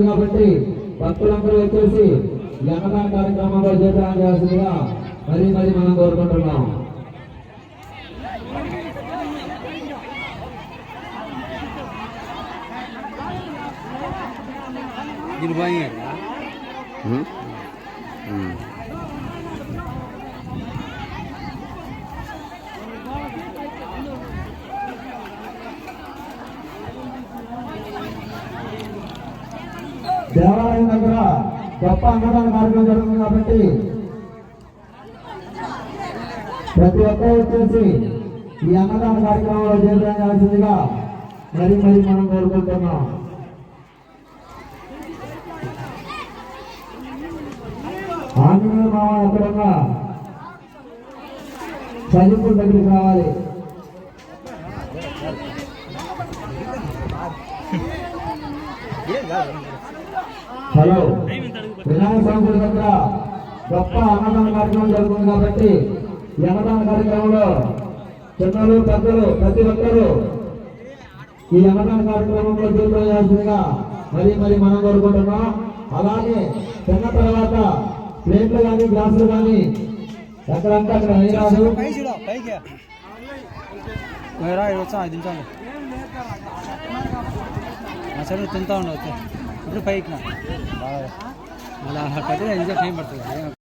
కాబట్టి భక్తులందరూ వచ్చేసి అన్నదాన కార్యక్రమంలో చేయాలని చేయాల్సిందిగా మరీ మరీ మనం కోరుకుంటున్నాం. దీని దేవాలయం దగ్గర గొప్ప అన్నదాన కార్యక్రమం జరుగుతుంది కాబట్టి ప్రతి ఒక్కరు వచ్చేసి ఈ అన్నదాన కార్యక్రమంలో చేరడం కావాల్సిందిగా మరి మరి మనం కోరుకుంటున్నాం. ఆంజనేయ మామ ఎక్కడన్నా? చదువుకుల దగ్గరికి రావాలి. హలో. వినాయక స్వామి దగ్గర గొప్ప అన్నదాన కార్యక్రమం జరుగుతుంది కాబట్టి ఈ అన్నదాన కార్యక్రమంలో చిన్నలు పెద్దలు ప్రతి ఒక్కరూ ఈ అన్నదాన కార్యక్రమంలో చేయాల్సిందిగా మరి మరి మనం కోరుకుంటున్నాం. అలాగే తిన్న తర్వాత ప్లేట్లు కానీ గ్లాసులు కానీ ఎక్కడంటే అక్కడ వేయరాదు ఐదు నిమిషాలు. సరే తింటా ఉండవచ్చు ఇప్పుడు పైకి కట్టే ఐదు నిమిషాలు టైం పడుతుంది.